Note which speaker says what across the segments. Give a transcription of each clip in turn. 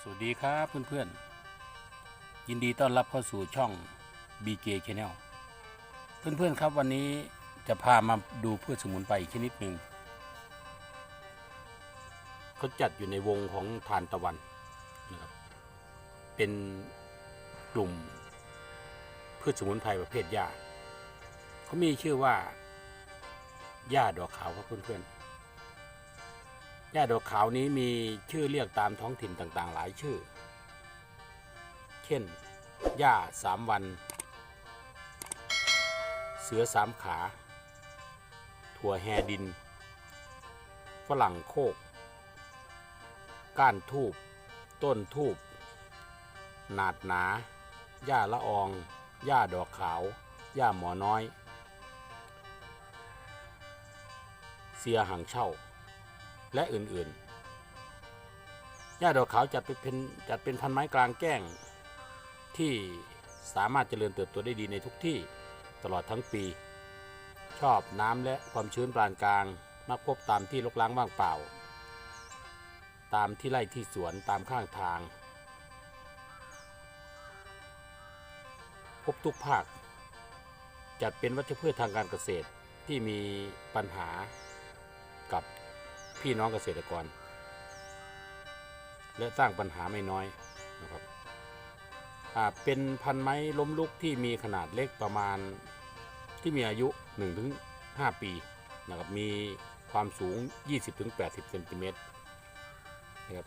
Speaker 1: สวัสดีครับเพื่อนๆ ยินดีต้อนรับเข้าสู่ช่อง BK Channel เพื่อนๆครับวันนี้จะพามาดูพืชสมุนไพรอีกชนิดหนึ่งเขาจัดอยู่ในวงของทานตะวันนะครับเป็นกลุ่มพืชสมุนไพรประเภทหญ้าเขามีชื่อว่าหญ้าดอกขาวครับเพื่อนๆ หญ้าดอกขาวนี้มีชื่อเรียกตามท้องถิ่นต่างๆ หลายชื่อ เช่น หญ้าสามวัน เสือสามขา ถั่วแฮดิน ฝรั่งโคก ก้านทูบ ต้นทูบ หนาดหนา หญ้าละออง หญ้าดอกขาว หญ้าหมอน้อย เสียหางเช่า และอื่นๆหญ้าดอกขาวจัดเป็นจัดเป็นพันไม้กลางแก้ง ที่สามารถเจริญเติบโตได้ดีในทุกที่ตลอดทั้งปี ชอบน้ำและความชื้นปานกลาง มักพบตามที่รกร้างว่างเปล่า ตามที่ไร่ที่สวนตามข้างทาง พบทุกภาค จัดเป็นวัชพืชทางการเกษตรที่มีปัญหากับ พี่น้องเกษตรกร และสร้างปัญหาไม่น้อยนะครับเป็นพันไม้ล้มลุกที่มีขนาดเล็กประมาณที่มีอายุ 1-5 ปีนะครับมีความสูง 20-80เซนติเมตรนะครับ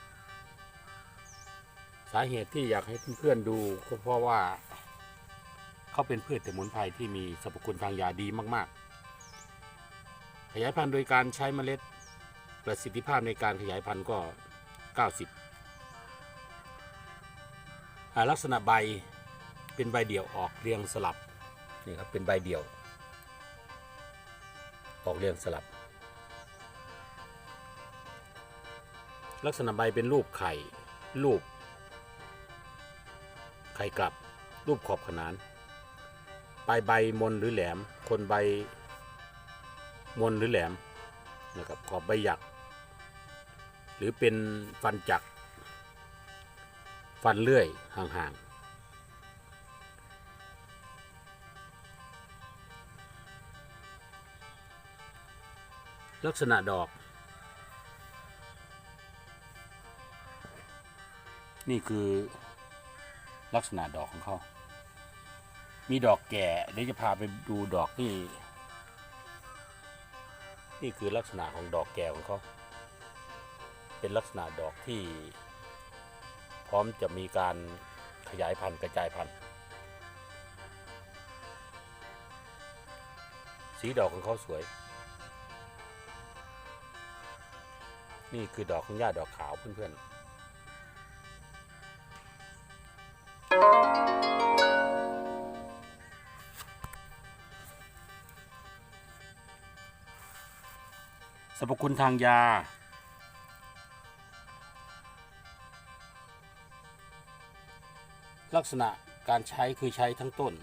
Speaker 1: สาเหตุที่อยากให้เพื่อนๆดูก็เพราะว่าเขาเป็นพืชสมุนไพรที่มีสรรพคุณทางยาดีมาก ๆ ขยายพันธุ์โดยการใช้เมล็ด ประสิทธิภาพในการขยายพันธุ์ก็ 90าลักษณะใบเป็นใบเดี่ยวออกเรียงสลับนี่ครับเป็นใบเดี่ยว ออกเรียงสลับ ลักษณะใบเป็นรูปไข่ รูป ไข่กลับ รูปขอบขนานปลายใบมนหรือแหลม คนใบมนหรือแหลมนะครับขอบใบหยัก หรือเป็นฟันจัก ฟันเลื่อยห่างๆ ลักษณะดอก นี่คือลักษณะดอกของเขา มีดอกแก่เดี๋ยวจะพาไปดูดอกที่ นี่คือลักษณะของดอกแก่ของเขา เป็นลักษณะดอกที่พร้อมจะมีการขยายพันธุ์กระจายพันธุ์ สีดอกของเขาสวย นี่คือดอกของหญ้าดอกขาวเพื่อนๆสรรพคุณทางยา ลักษณะการใช้คือใช้ทั้งต้น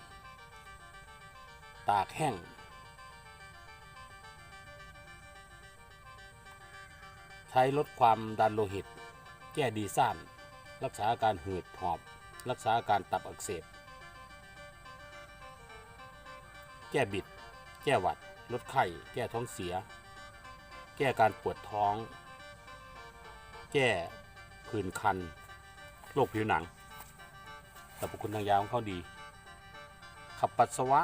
Speaker 1: ตากแห้ง ใช้ลดความดันโลหิต แก้ดีซ่าน รักษาอาการหืดหอบ รักษาอาการตับอักเสบ แก้บิด แก้หวัด ลดไข้ แก้ท้องเสีย แก้การปวดท้อง แก้ผื่นคัน โรคผิวหนัง สรรพคุณทางยาของเขาดี ขับปัสสาวะ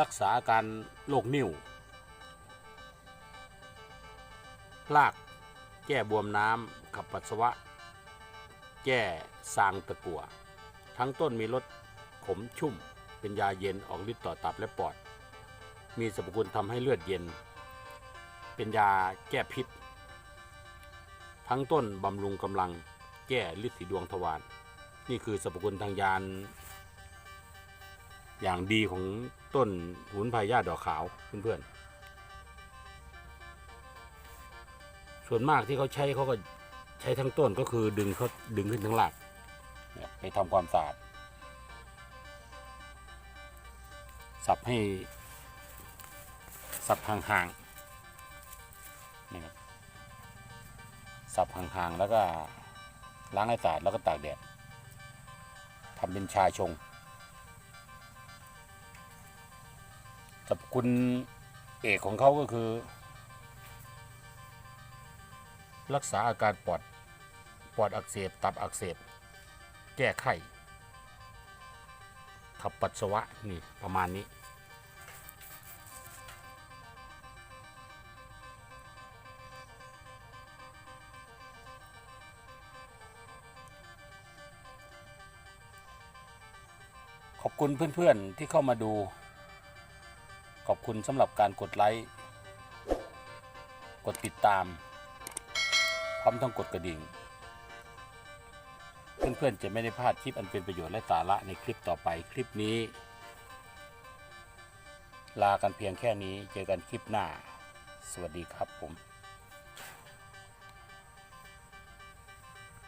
Speaker 1: รักษาอาการโรคนิ่วลากแก้บวมน้ำขับปัสสาวะ แก้ซางตะกั่วทั้งต้นมีรสขมชุ่ม เป็นยาเย็นออกฤทธิ์ต่อตับและปอด มีสรรพคุณทำให้เลือดเย็น เป็นยาแก้พิษ ทั้งต้นบำรุงกำลังแก้ฤทธิ์สีดวงทวาร นี่คือสรรพคุณทางยานอย่างดีของต้นหุนพายญาดอกขาวเพื่อนๆ ส่วนมากที่เขาใช้เขาก็ใช้ทั้งต้นก็คือดึงเขาดึงขึ้นทั้งหลักไปทำความสะอาดสับให้สับห่างๆนี่ครับสับห่างๆแล้วก็ล้างให้สะอาดแล้วก็ตากแดด ทำเป็นชาชงสรรพคุณเอกของเขาก็คือ รักษาอาการปอด ปอดอักเสบ ตับอักเสบ แก้ไข้ขับปัสสาวะ นี่ ประมาณนี้ ขอบคุณเพื่อนๆที่เข้ามาดู ขอบคุณสำหรับการกดไลค์ กดติดตาม พร้อมทั้งกดกระดิ่ง เพื่อนๆจะไม่ได้พลาดคลิปอันเป็นประโยชน์และสาระในคลิปต่อไปคลิปนี้ ลากันเพียงแค่นี้เจอกันคลิปหน้า สวัสดีครับผม